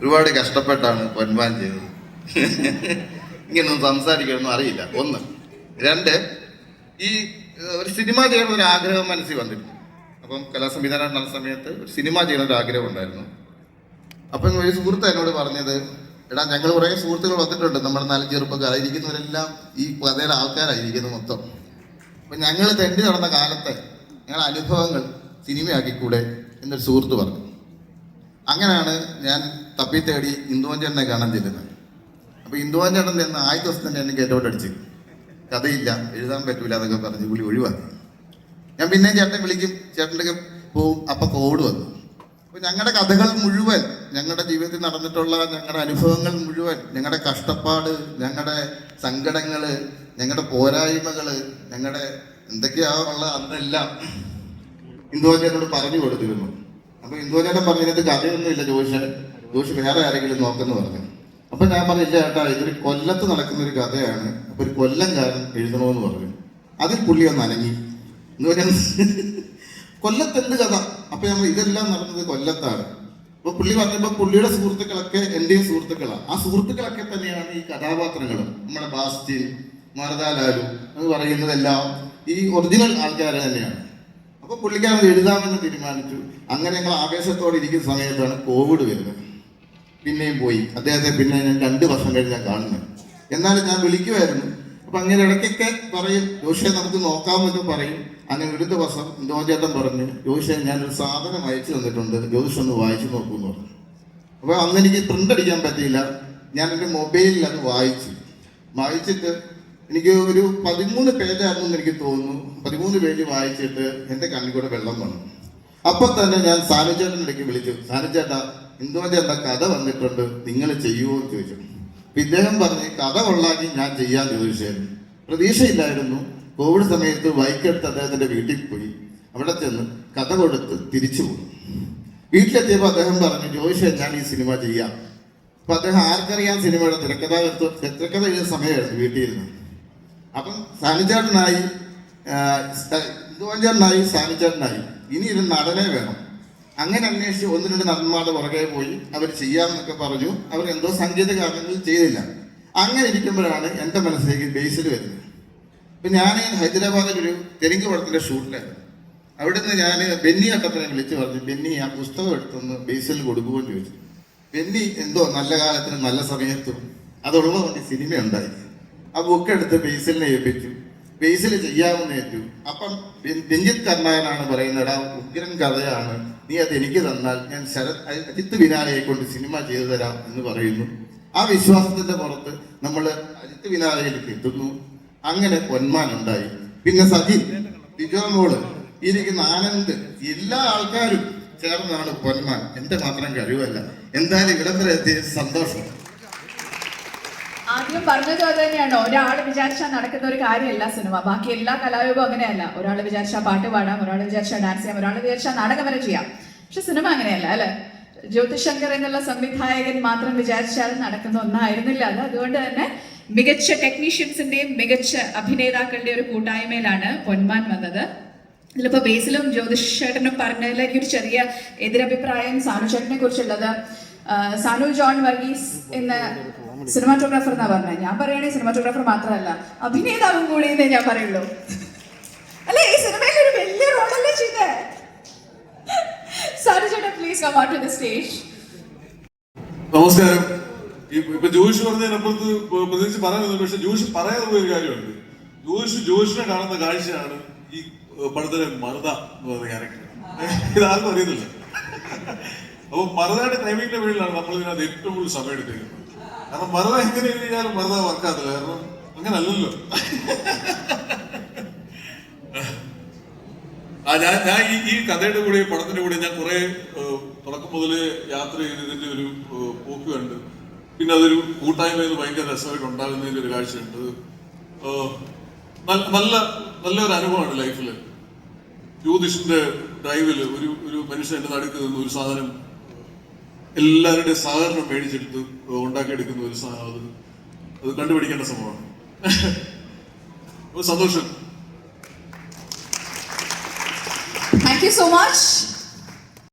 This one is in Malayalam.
ഒരുപാട് കഷ്ടപ്പെട്ടാണ് പൊൻപാൻ ചെയ്തത്. ഇങ്ങനൊന്നും സംസാരിക്കണമെന്നും അറിയില്ല. ഒന്ന്. രണ്ട് ഈ ഒരു സിനിമ ചെയ്യണ ഒരു ആഗ്രഹം മനസ്സിൽ വന്നിരുന്നു. അപ്പം കലാസംവിധാനം നടന്ന സമയത്ത് ഒരു സിനിമ ചെയ്യണ ഒരു ആഗ്രഹം ഉണ്ടായിരുന്നു. അപ്പം ഒരു സുഹൃത്ത് എന്നോട് പറഞ്ഞത് എടാ ഞങ്ങൾ കുറേ സുഹൃത്തുക്കൾ വന്നിട്ടുണ്ട്. നമ്മുടെ നാല് ചെറുപ്പക്കാരായിരിക്കുന്നവരെല്ലാം ഈ കഥയുടെ ആൾക്കാരായിരിക്കുന്നു മൊത്തം. അപ്പം ഞങ്ങൾ തെണ്ടി നടന്ന കാലത്തെ ഞങ്ങളുടെ അനുഭവങ്ങൾ സിനിമയാക്കിക്കൂടെ എന്നൊരു സുഹൃത്ത് പറഞ്ഞു. അങ്ങനെയാണ് ഞാൻ തപ്പി തേടി ഇന്ദുവഞ്ചേട്ടനെ കാണാൻ ചെല്ലുന്നത്. അപ്പോൾ ഇന്ദുവഞ്ചേട്ടൻ ചെന്ന് ആദ്യ ദിവസം തന്നെ എന്നെ ഗേറ്റൗട്ട് അടിച്ച്. കഥയില്ല എഴുതാൻ പറ്റൂല എന്നൊക്കെ പറഞ്ഞ് പുള്ളി ഒഴിവാക്കി. ഞാൻ പിന്നെയും ചേട്ടനെ വിളിക്കും ചേട്ടന്റെ പോവും അപ്പം കോഡ് വന്നു. അപ്പോൾ ഞങ്ങളുടെ കഥകൾ മുഴുവൻ ഞങ്ങളുടെ ജീവിതത്തിൽ നടന്നിട്ടുള്ള ഞങ്ങളുടെ അനുഭവങ്ങൾ മുഴുവൻ ഞങ്ങളുടെ കഷ്ടപ്പാട് ഞങ്ങളുടെ സങ്കടങ്ങൾ ഞങ്ങളുടെ പോരായ്മകൾ ഞങ്ങളുടെ എന്തൊക്കെയാ ഉള്ള അന്നെല്ലാം ഇന്ദുവചനോട് പറഞ്ഞു കൊടുത്തിരുന്നു. അപ്പൊ ഇന്ദുവചനം പറഞ്ഞതിനകത്ത് കഥയൊന്നുമില്ല ജോഷ് ജോഷ് വേറെ ആരെങ്കിലും നോക്കെന്ന് പറഞ്ഞു. അപ്പൊ ഞാൻ പറഞ്ഞില്ല ചേട്ടാ ഇതൊരു കൊല്ലത്ത് നടക്കുന്ന ഒരു കഥയാണ്. അപ്പൊ ഒരു കൊല്ലംകാരൻ എഴുതണമെന്ന് പറഞ്ഞു. അതിൽ പുള്ളി ഒന്ന് അനങ്ങി. എന്ന് പറഞ്ഞാൽ കൊല്ലത്ത് എന്ത് കഥ? അപ്പൊ നമ്മൾ ഇതെല്ലാം നടന്നത് കൊല്ലത്താണ്. അപ്പൊ പുള്ളി പറഞ്ഞപ്പോ പുള്ളിയുടെ സുഹൃത്തുക്കളൊക്കെ എന്റെയും സുഹൃത്തുക്കളാണ് ആ സുഹൃത്തുക്കളൊക്കെ തന്നെയാണ് ഈ കഥാപാത്രങ്ങളും. നമ്മുടെ ബാസ്റ്റിൻ മരതാലാലു എന്ന് പറയുന്നതെല്ലാം ഈ ഒറിജിനൽ ആൾക്കാർ തന്നെയാണ്. അപ്പൊ പുള്ളിക്കാരൻ എഴുതാമെന്ന് തീരുമാനിച്ചു. അങ്ങനെ ഞങ്ങൾ ആവേശത്തോടെ ഇരിക്കുന്ന സമയത്താണ് കോവിഡ് വരുന്നത്. പിന്നെയും പോയി. അദ്ദേഹത്തെ പിന്നെ ഞാൻ രണ്ട് വർഷം കഴിഞ്ഞ് ഞാൻ കാണുന്നത്. എന്നാലും ഞാൻ വിളിക്കുമായിരുന്നു അപ്പൊ അങ്ങനെ ഇടയ്ക്കൊക്കെ പറയും ജോഷിയെ നമുക്ക് നോക്കാമെന്നൊക്കെ പറയും. അങ്ങനെ ഒരു ദിവസം ജോചേട്ടൻ പറഞ്ഞു ജോഷിയെ ഞാനൊരു സാധനം അയച്ചു തന്നിട്ടുണ്ട്. ജ്യോതിഷം ഒന്ന് വായിച്ചു നോക്കൂ എന്ന് പറഞ്ഞു. അപ്പോൾ അന്ന് എനിക്ക് പ്രിന്റ് അടിക്കാൻ പറ്റിയില്ല. ഞാൻ എന്റെ മൊബൈലിൽ അത് വായിച്ചു. വായിച്ചിട്ട് എനിക്ക് ഒരു പതിമൂന്ന് പേജായിരുന്നു എനിക്ക് തോന്നുന്നു. പതിമൂന്ന് പേജ് വായിച്ചിട്ട് എന്റെ കണ്ണിൽ കൂടെ വെള്ളം വന്നു. അപ്പൊ തന്നെ ഞാൻ സാനുചേട്ടന്റെ ഇടയ്ക്ക് വിളിച്ചു. സാനുചേട്ടാ ഇന്ദുവചേട്ട കഥ വന്നിട്ടുണ്ട്? നിങ്ങൾ ചെയ്യുമോ എന്ന് ചോദിച്ചു. ഇദ്ദേഹം പറഞ്ഞ് കഥ കൊള്ളാക്കി ഞാൻ ചെയ്യാൻ ചോദിച്ചായിരുന്നു പ്രതീക്ഷയില്ലായിരുന്നു. കോവിഡ് സമയത്ത് വൈക്കെടുത്ത് അദ്ദേഹത്തിന്റെ വീട്ടിൽ പോയി. അവിടെ ചെന്ന് കഥ കൊടുത്ത് തിരിച്ചു പോയി വീട്ടിലെത്തിയപ്പോൾ അദ്ദേഹം പറഞ്ഞു ജോയിഷ ഞാൻ ഈ സിനിമ ചെയ്യാം. അപ്പൊ അദ്ദേഹം ആർക്കറിയാം സിനിമയുടെ തിരക്കഥാകൃത്ത് തിരക്കഥ എഴുതുന്ന സമയമായിരുന്നു വീട്ടിൽ ഇരുന്ന് അപ്പം സാനിച്ചേട്ടനായി ഇന്ദുവഞ്ചേട്ടനായി സാനിച്ചേട്ടനായി ഇനി ഒരു നടനെ വേണം. അങ്ങനെ അന്വേഷിച്ച് ഒന്ന് രണ്ട് നടന്മാരുടെ പുറകെ പോയി അവർ ചെയ്യാമെന്നൊക്കെ പറഞ്ഞു. അവർ എന്തോ സംഗീത കാരണങ്ങൾ ചെയ്തില്ല. അങ്ങനെ ഇരിക്കുമ്പോഴാണ് എന്റെ മനസ്സിലേക്ക് ബേസിൽ വരുന്നത്. ഇപ്പം ഞാൻ ഹൈദരാബാദിൽ ഒരു തെലുങ്ക് പടത്തിന്റെ ഷൂട്ടിലായിരുന്നു അവിടുന്ന് ഞാൻ ബെന്നി അട്ടപ്പനെ വിളിച്ച് പറഞ്ഞു ബെന്നി ആ പുസ്തകം എടുത്തൊന്ന് ബേസിൽ കൊടുക്കുമെന്ന് ചോദിച്ചു. ബെന്നി എന്തോ നല്ല കാലത്തിനും നല്ല സമയത്തും. അതുള്ളതുകൊണ്ട് സിനിമ ഉണ്ടായി. ആ ബുക്ക് എടുത്ത് ബേസിലിനെ ഏൽപ്പിക്കും. ബേസിൽ ചെയ്യാമെന്ന് ഏറ്റു അപ്പം രഞ്ജിത്ത് കർണായനാണ് പറയുന്നത് ആ ഉഗ്രൻ കഥയാണ്. നീ അത് എനിക്ക് തന്നാൽ ഞാൻ ശരത് അജിത്ത് വിനാലയെ കൊണ്ട് സിനിമ ചെയ്തു തരാം എന്ന് പറയുന്നു. ആ വിശ്വാസത്തിന്റെ പുറത്ത് നമ്മൾ അജിത്ത് വിനാലയിലേക്ക് എത്തുന്നു. അങ്ങനെ പൊന്മാൻ ഉണ്ടായി. പിന്നെ സജിൻ ബിജോമോൾ ഇരിക്കുന്ന ആനന്ദ് എല്ലാ ആൾക്കാരും ചേർന്നാണ് പൊന്മാൻ. എന്റെ മാത്രം കഴിവല്ല. എന്തായാലും ഇവിടം എത്തിയ സന്തോഷം. ആദ്യം പറഞ്ഞതും അത് തന്നെയാണ്? ഒരാൾ വിചാരിച്ചാൽ നടക്കുന്ന ഒരു കാര്യമല്ല സിനിമ. ബാക്കി എല്ലാ കലാരൂപവും അങ്ങനെയല്ല. ഒരാൾ വിചാരിച്ചാൽ പാട്ട് പാടാം ഒരാൾ വിചാരിച്ചാൽ ഡാൻസ് ചെയ്യാം ഒരാൾ വിചാരിച്ചാൽ നാടകം വരെ ചെയ്യാം. പക്ഷെ സിനിമ അങ്ങനെയല്ല അല്ലെ? ജ്യോതിശങ്കർ എന്നുള്ള സംവിധായകൻ മാത്രം വിചാരിച്ചാൽ നടക്കുന്ന ഒന്നായിരുന്നില്ല. അത് അതുകൊണ്ട് തന്നെ മികച്ച ടെക്നീഷ്യൻസിന്റെയും മികച്ച അഭിനേതാക്കളുടെ ഒരു കൂട്ടായ്മയിലാണ് പൊന്മാൻ വന്നത്. ഇതിലിപ്പോ ബേസിലും ജ്യോതിഷ് ചേട്ടനും പറഞ്ഞതിൽ എനിക്കൊരു ചെറിയ എതിരഭിപ്രായം സാനു ചേട്ടനെ കുറിച്ചുള്ളത്. സാനു ജോൺ വർഗീസ് എന്ന സിനിമാറ്റോഗ്രാഫർ എന്നാ പറഞ്ഞത് ഞാൻ പറയണേ സിനിമാറ്റോഗ്രാഫർ മാത്രമല്ല. അഭിനേതാവും കൂടി എന്നേ ഞാൻ പറയുള്ളൂ. അല്ലെ ഈ സിനിമയിൽ ഒരു വലിയ റോളല്ലേ ചെയ്ത? സാനു ചേട്ടൻ please come out to the stage നമസ്കാരം. ഈ- ഇപ്പൊ ജോഷ് പറഞ്ഞതിനപ്പുറത്ത് പ്രത്യേകിച്ച് പറയാനൊന്നും പക്ഷെ ജോഷ് പറയാതെ പോയൊരു കാര്യമുണ്ട്. ജോഷ് ജോഷിനെ കാണുന്ന കാഴ്ചയാണ് ഈ പടത്തിലെ മറുത എന്ന് പറയുന്ന ക്യാരക്ടർ ഇതാർക്കും അറിയുന്നില്ല. അപ്പൊ മറുതയുടെ ടൈമിങ്ങിന്റെ പേരിലാണ് നമ്മൾ ഇതിനകത്ത് ഏറ്റവും കൂടുതൽ സമയം എടുത്തിരിക്കുന്നത് കാരണം വെറുതെ എങ്ങനെ എഴുതിയാലും വെറുതെ വർക്കാത്തില്ല കാരണം അങ്ങനല്ലല്ലോ. ആ ഞാൻ ഞാൻ ഈ ഈ കഥയുടെ കൂടെ പടത്തിന്റെ കൂടെ ഞാൻ കുറെ തുടക്കം മുതൽ യാത്ര ചെയ്തതിന്റെ ഒരു പോക്ക് കണ്ട്. പിന്നെ അതൊരു കൂട്ടായ്മയിൽ ഭയങ്കര രസമായിട്ട് ഉണ്ടാകുന്നതിന്റെ ഒരു കാഴ്ചയുണ്ട്. നല്ല നല്ല നല്ലൊരു അനുഭവമാണ് ലൈഫിൽ ജ്യോതിഷിന്റെ ഡ്രൈവിൽ ഒരു ഒരു മനുഷ്യൻ എന്റെ നടുക്ക് നിന്ന് ഒരു സാധനം എല്ലാവരുടെയും സഹകരണം മേടിച്ചെടുത്ത് ഉണ്ടാക്കിയെടുക്കുന്ന ഒരു സാധനം അത് അത് കണ്ടുപിടിക്കേണ്ട സംഭവമാണ്. സന്തോഷം. Thank you so much